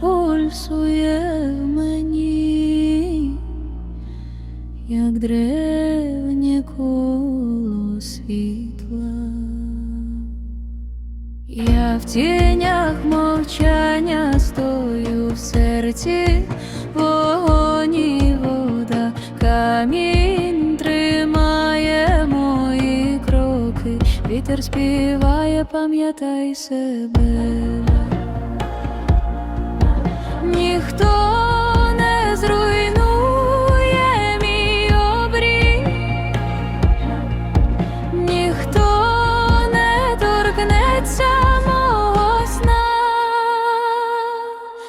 пульсує в мені, як древнє коло світла. Я в тінях мовчання стою в серці, вогонь і вода, камінь тримає мої кроки, вітер співає, пам'ятай себе.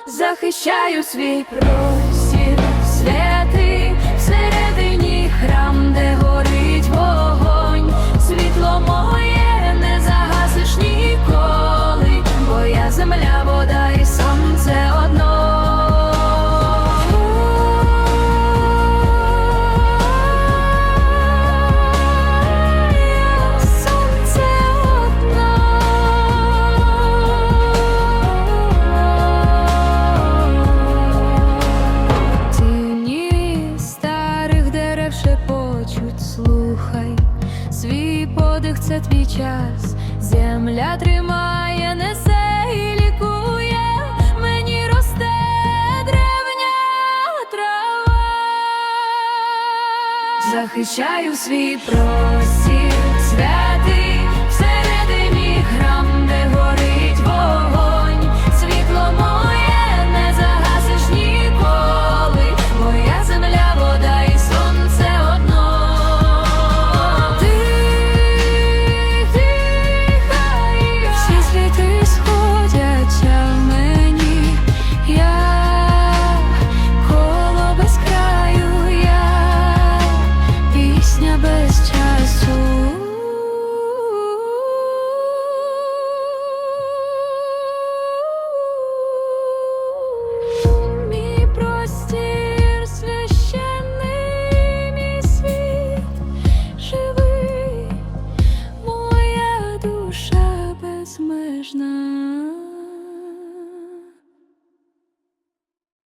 Захищаю свій простір, шепочуть, слухай, свій подих це твій час, земля тримає, несе і лікує, мені росте древня трава. Захищаю свій простір, безмежна.